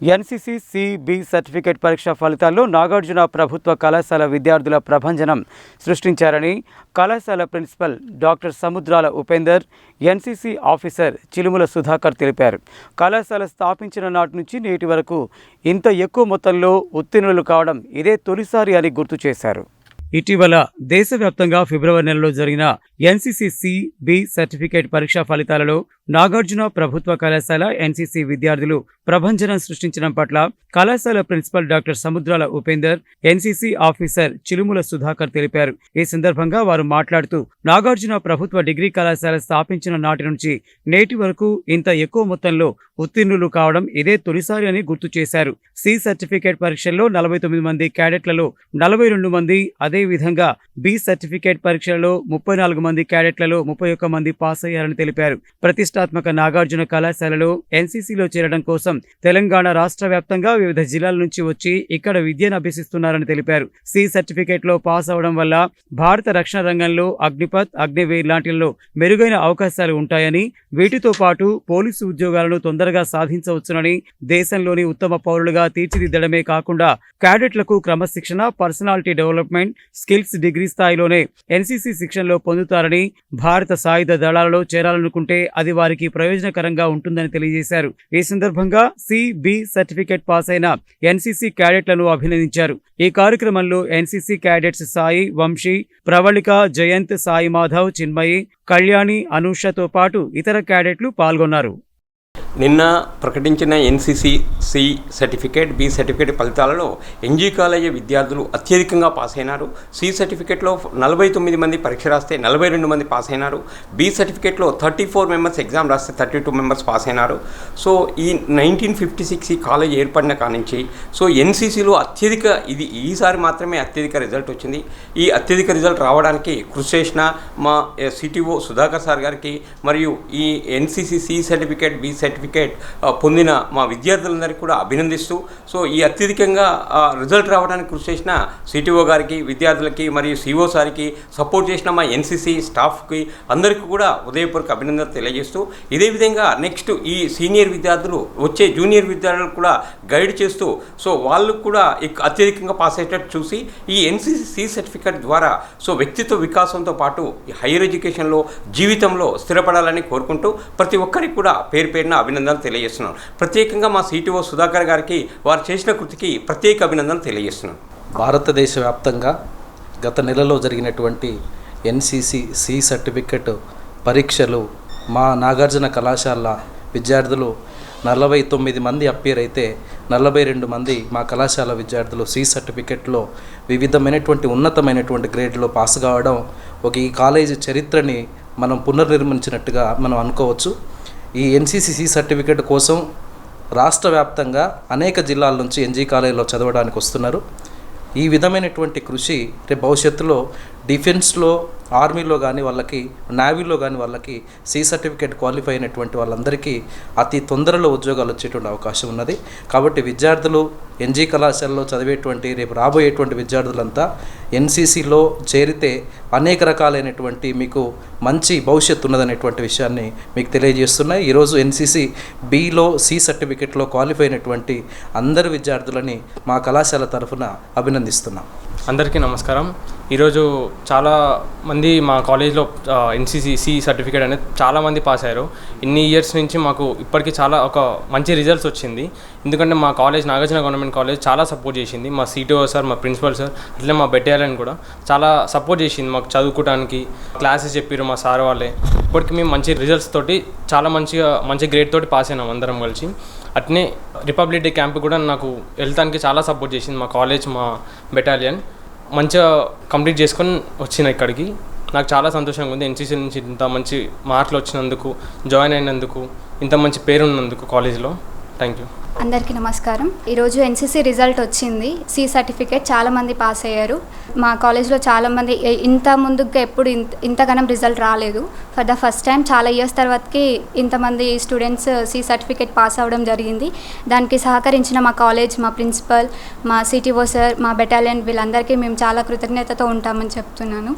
NCC CB certificate పరీక్ష ఫలితాల్లో నాగార్జున ప్రభుత్వ కళాశాల విద్యార్థుల ప్రభంజనం సృష్టించారని కళాశాల principal doctor Samudrala Upender NCC officer Chilumula Sudhakar తెలిపారు. కళాశాల స్థాపించిన నాటి నుంచి నేటి వరకు ఇంత ఎక్కువ మొత్తంలో ఉత్తీర్ణులు కావడం ఇదే తొలిసారి అని గుర్తు చేశారు. ఇటీవల దేశవ్యాప్తంగా ఫిబ్రవరి నెలలో జరిగిన ఎన్సీసీ సి బి సర్టిఫికేట్ పరీక్షా ఫలితాలలో నాగార్జున ప్రభుత్వ కళాశాల ఎన్సీసీ విద్యార్థులు ప్రభంజనం సృష్టించడం పట్ల కళాశాల principal doctor Samudrala Upender NCC officer Chilumula Sudhakar తెలిపారు. ఈ సందర్భంగా వారు మాట్లాడుతూ నాగార్జున ప్రభుత్వ డిగ్రీ కళాశాల స్థాపించిన నాటి నుంచి నేటి వరకు ఇంత ఎక్కువ మొత్తంలో ఉత్తీర్ణులు కావడం ఇదే తొలిసారి అని గుర్తు చేశారు. సి సర్టిఫికేట్ పరీక్షల్లో నలభై తొమ్మిది మంది క్యాడెట్లలో నలభై రెండు మంది అదేవిధంగా బి సర్టిఫికేట్ పరీక్షలలో ముప్పై నాలుగు మంది క్యాడెట్లలో ముప్పై ఒక్క మంది పాస్ అయ్యారని తెలిపారు. ప్రతిష్టాత్మక నాగార్జున కళాశాలలో ఎన్సీసీలో చేరడం కోసం తెలంగాణ రాష్ట్ర వ్యాప్తంగా వివిధ జిల్లాల నుంచి వచ్చి ఇక్కడ విద్యను అభ్యసిస్తున్నారని తెలిపారు. సి సర్టిఫికేట్లో పాస్ అవడం వల్ల భారత రక్షణ రంగంలో అగ్నిపత్ అగ్నివీర్ లాంటిల్లో మెరుగైన అవకాశాలు ఉంటాయని వీటితో పాటు పోలీసు ఉద్యోగాలను తొందరగా సాధించవచ్చునని దేశంలోని ఉత్తమ పౌరులుగా తీర్చిదిద్దడమే కాకుండా క్యాడెట్లకు క్రమశిక్షణ పర్సనాలిటీ డెవలప్మెంట్ స్కిల్స్ డిగ్రీ స్థాయిలోనే ఎన్సీసీ శిక్షణలో పొందుతారని భారత సాయుధ దళాలలో చేరాలనుకుంటే అది వారికి ప్రయోజనకరంగా ఉంటుందని తెలియజేశారు. ఈ సందర్భంగా సి బి సర్టిఫికేట్ పాస్ అయిన ఎన్సీసీ క్యాడెట్లను అభినందించారు. ఈ కార్యక్రమంలో ఎన్సీసీ క్యాడెట్స్ సాయి వంశీ ప్రవళిక జయంత్ సాయి మాధవ్ చిన్మయి కళ్యాణి అనూషతో పాటు ఇతర క్యాడెట్లు పాల్గొన్నారు. నిన్న ప్రకటించిన NCC C certificate B certificate ఫలితాలలో ఎన్జీ కాలేజీ విద్యార్థులు అత్యధికంగా పాస్ అయినారు. సి సర్టిఫికేట్లో నలభై తొమ్మిది మంది పరీక్ష రాస్తే నలభై రెండు మంది పాస్ అయినారు. బి సర్టిఫికేట్లో థర్టీ ఫోర్ మెంబర్స్ ఎగ్జామ్ రాస్తే థర్టీ టూ మెంబర్స్ పాస్ అయినారు. సో ఈ నైన్టీన్ ఫిఫ్టీ సిక్స్ ఈ కాలేజ్ ఏర్పడిన కానించి సో ఎన్సీసీలో అత్యధిక ఇది ఈసారి మాత్రమే అత్యధిక రిజల్ట్ వచ్చింది. ఈ అత్యధిక రిజల్ట్ రావడానికి కృషి చేసిన మా సిటీఓ సుధాకర్ సార్ గారికి మరియు ఈ NCC C certificate B certificate certificate పొందిన మా విద్యార్థులందరికీ కూడా అభినందిస్తూ సో ఈ అత్యధికంగా రిజల్ట్ రావడానికి కృషి చేసిన సిటీఓ గారికి విద్యార్థులకి మరియు సిఓ సార్కి సపోర్ట్ చేసిన మా ఎన్సీసీ స్టాఫ్కి అందరికీ కూడా ఉదయపూర్వక అభినందనలు తెలియజేస్తూ ఇదే విధంగా నెక్స్ట్ ఈ సీనియర్ విద్యార్థులు వచ్చే జూనియర్ విద్యార్థులకు కూడా గైడ్ చేస్తూ సో వాళ్ళు కూడా అత్యధికంగా పాస్ అయ్యేటట్టు చూసి ఈ ఎన్సీసీ సి సర్టిఫికేట్ ద్వారా సో వ్యక్తిత్వ వికాసంతో పాటు హైయర్ ఎడ్యుకేషన్లో జీవితంలో స్థిరపడాలని కోరుకుంటూ ప్రతి ఒక్కరికి కూడా పేరు పేరున అభినందనలు తెలియజేస్తున్నాను. ప్రత్యేకంగా మా సిటీఓ సుధాకర్ గారికి వారు చేసిన కృతికి ప్రత్యేక అభినందనలు తెలియజేస్తున్నాను. భారతదేశ వ్యాప్తంగా గత నెలలో జరిగినటువంటి ఎన్సిసి సి సర్టిఫికెట్ పరీక్షలు మా నాగార్జున కళాశాల విద్యార్థులు నలభై తొమ్మిది మంది అప్పీర్ అయితే నలభై రెండు మంది మా కళాశాల విద్యార్థులు సి సర్టిఫికెట్లో వివిధమైనటువంటి ఉన్నతమైనటువంటి గ్రేడ్లో పాస్ కావడం ఒక ఈ కాలేజీ చరిత్రని మనం పునర్నిర్మించినట్టుగా మనం అనుకోవచ్చు. ఈ ఎన్సిసిసి సర్టిఫికేట్ కోసం రాష్ట్ర వ్యాప్తంగా అనేక జిల్లాల నుంచి ఎన్జీ కాలేజీలో చదవడానికి వస్తున్నారు. ఈ విధమైనటువంటి కృషి రేపు భవిష్యత్తులో డిఫెన్స్లో ఆర్మీలో కానీ వాళ్ళకి నేవీలో కానీ వాళ్ళకి సి సర్టిఫికేట్ క్వాలిఫై అయినటువంటి వాళ్ళందరికీ అతి తొందరలో ఉద్యోగాలు వచ్చేటువంటి అవకాశం ఉన్నది. కాబట్టి విద్యార్థులు ఎన్జీ కళాశాలలో చదివేటువంటి రేపు రాబోయేటువంటి విద్యార్థులంతా ఎన్సీసీలో చేరితే అనేక రకాలైనటువంటి మీకు మంచి భవిష్యత్తు ఉన్నదనేటువంటి విషయాన్ని మీకు తెలియజేస్తున్నాయి. ఈరోజు ఎన్సీసీ బిలో సి సర్టిఫికెట్లో క్వాలిఫై అయినటువంటి అందరు విద్యార్థులని మా కళాశాల తరఫున అభినందిస్తున్నాం. అందరికీ నమస్కారం. ఈరోజు చాలా మంది మా కాలేజ్లో ఎన్సీసీ సి సర్టిఫికేట్ అనేది చాలా మంది పాస్ అయ్యారు. ఇన్ని ఇయర్స్ నుంచి మాకు ఇప్పటికీ చాలా ఒక మంచి రిజల్ట్స్ వచ్చింది. ఎందుకంటే మా కాలేజ్ నాగార్జున గవర్నమెంట్ కాలేజ్ చాలా సపోర్ట్ చేసింది. మా సిటీఓ సార్ మా ప్రిన్సిపల్ సార్ అట్లే మా బెటాలియన్ కూడా చాలా సపోర్ట్ చేసింది మాకు చదువుకోవడానికి క్లాసెస్ చెప్పారు మా సార్ వాళ్ళే. ఇప్పటికి మేము మంచి రిజల్ట్స్ తోటి చాలా మంచిగా మంచి గ్రేడ్ తోటి పాస్ అయినాం అందరం కలిసి. అట్నే రిపబ్లిక్ డే క్యాంప్ కూడా నాకు వెళ్తానికి చాలా సపోర్ట్ చేసింది మా కాలేజ్ మా బెటాలియన్ మంచిగా కంప్లీట్ చేసుకొని వచ్చిన ఇక్కడికి. నాకు చాలా సంతోషంగా ఉంది. ఎన్సీసీ నుంచి ఇంత మంచి మార్కులు వచ్చినందుకు జాయిన్ అయినందుకు ఇంత మంచి పేరు ఉన్నందుకు కాలేజ్లో థ్యాంక్ యూ అందరికీ నమస్కారం. ఈరోజు ఎన్సీసీ రిజల్ట్ వచ్చింది. సి సర్టిఫికేట్ చాలామంది పాస్ అయ్యారు. మా కాలేజ్లో చాలామంది ఇంత ముందుగా ఎప్పుడు ఇంత ఇంతగానం రిజల్ట్ రాలేదు. ఫర్ ద ఫస్ట్ టైం చాలా ఇయర్స్ తర్వాతకి ఇంతమంది స్టూడెంట్స్ సి సర్టిఫికేట్ పాస్ అవ్వడం జరిగింది. దానికి సహకరించిన మా కాలేజ్ మా ప్రిన్సిపల్ మా సిటీఓ సార్ మా బెటాలియన్ వీళ్ళందరికీ మేము చాలా కృతజ్ఞతతో ఉంటామని చెప్తున్నాను.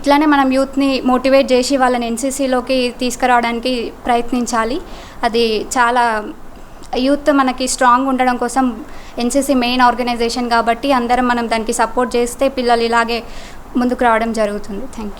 ఇట్లానే మనం యూత్ని మోటివేట్ చేసి వాళ్ళని ఎన్సీసీలోకి తీసుకురావడానికి ప్రయత్నించాలి. అది చాలా యూత్ మనకి స్ట్రాంగ్ ఉండడం కోసం ఎన్సీసీ మెయిన్ ఆర్గనైజేషన్ కాబట్టి అందరం మనం దానికి సపోర్ట్ చేస్తే పిల్లలు ఇలాగే ముందుకు రావడం జరుగుతుంది. Thank you